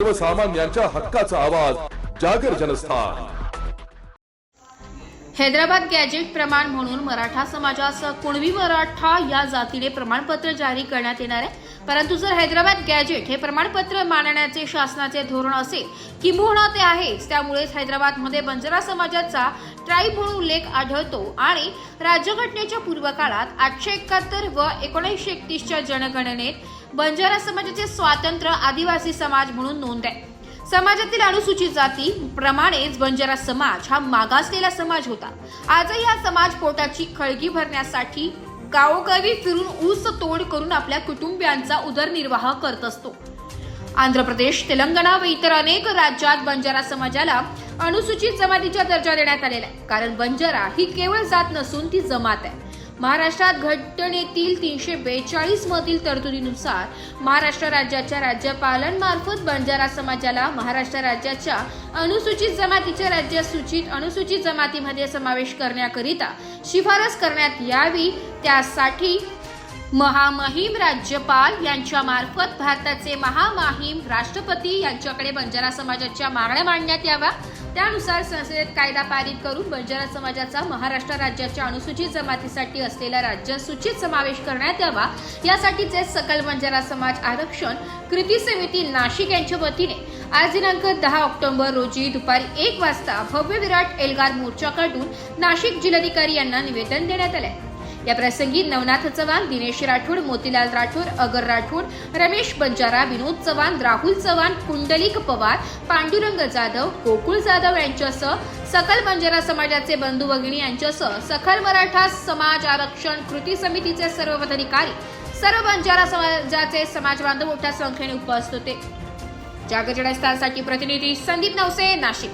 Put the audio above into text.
सर्वसामान्यांच्या हक्काचा आवाज जागर जनस्थान. हैदराबाद गॅजेट प्रमाण म्हणून मराठा समाजासह कुणबी मराठा या जातीने प्रमाणपत्र जारी करण्यात येणार आहे. परंतु जर हैदराबाद गॅजेट हे प्रमाणपत्र मानण्याचे शासनाचे धोरण असेल किंबहुना ते आहेच त्यामुळेच हैदराबादमध्ये बंजारा समाजाचा ट्राईब म्हणून उल्लेख आढळतो आणि राज्यघटनेच्या पूर्वकाळात आठशे एकाहत्तर व एकोणीसशे एकतीसच्या जनगणनेत बंजारा समाजाचे स्वातंत्र्य आदिवासी समाज म्हणून नोंद आहे. समाजातील अनुसूचित जाती प्रमाणेच बंजारा समाज हा मागासलेला समाज होता. आजही हा समाज पोटाची खळगी भरण्यासाठी गावोगावी फिरून ऊस तोड करून आपल्या कुटुंबियांचा उदरनिर्वाह करत असतो. आंध्र प्रदेश तेलंगणा व इतर अनेक राज्यात बंजारा समाजाला अनुसूचित जमातीचा दर्जा देण्यात आलेला आहे. कारण बंजारा ही केवळ जात नसून ती जमात आहे. महाराष्ट्रात घटनेतील तीनशे बेचाळीस मधील तरतुदीनुसार महाराष्ट्र राज्याच्या राज्यपालांमार्फत बंजारा समाजाला महाराष्ट्र राज्याच्या अनुसूचित जमातीच्या राज्यसूचित अनुसूचित जमातीमध्ये समावेश करण्याकरिता शिफारस करण्यात यावी. त्यासाठी महामहिम राज्यपाल यांच्या मार्फत भारताचे महामहिम राष्ट्रपती यांच्याकडे बंजारा समाजाच्या मागण्या मांडण्यात याव्या. त्यानुसार संसदेत कायदा पारित करून बंजारा समाजाचा महाराष्ट्र राज्याच्या अनुसूचित जमातीसाठी असलेला राज्यसूचित समावेश करण्यात यावा. यासाठीचे सकल बंजारा समाज आरक्षण कृती समिती नाशिक यांच्या वतीने. आज दिनांक दहा ऑक्टोबर रोजी दुपारी एक वाजता भव्य विराट एल्गार मोर्चा काढून नाशिक जिल्हाधिकारी यांना निवेदन देण्यात आले या प्रसंगी नवनाथ चव्हाण दिनेश राठोड मोतीलाल राठोड अगर राठोड रमेश बंजारा विनोद चव्हाण राहुल चव्हाण कुंडलिक पवार पांडुरंग जाधव गोकुळ जाधव यांच्यासह सकल बंजारा समाजाचे बंधू भगिनी यांच्यासह सकल मराठा समाज आरक्षण कृती समितीचे सर्व पदाधिकारी सर्व बंजारा समाजाचे समाज बांधव मोठ्या संख्येने उपस्थित होते. जागरण प्रतिनिधी संदीप नवसे नाशिक.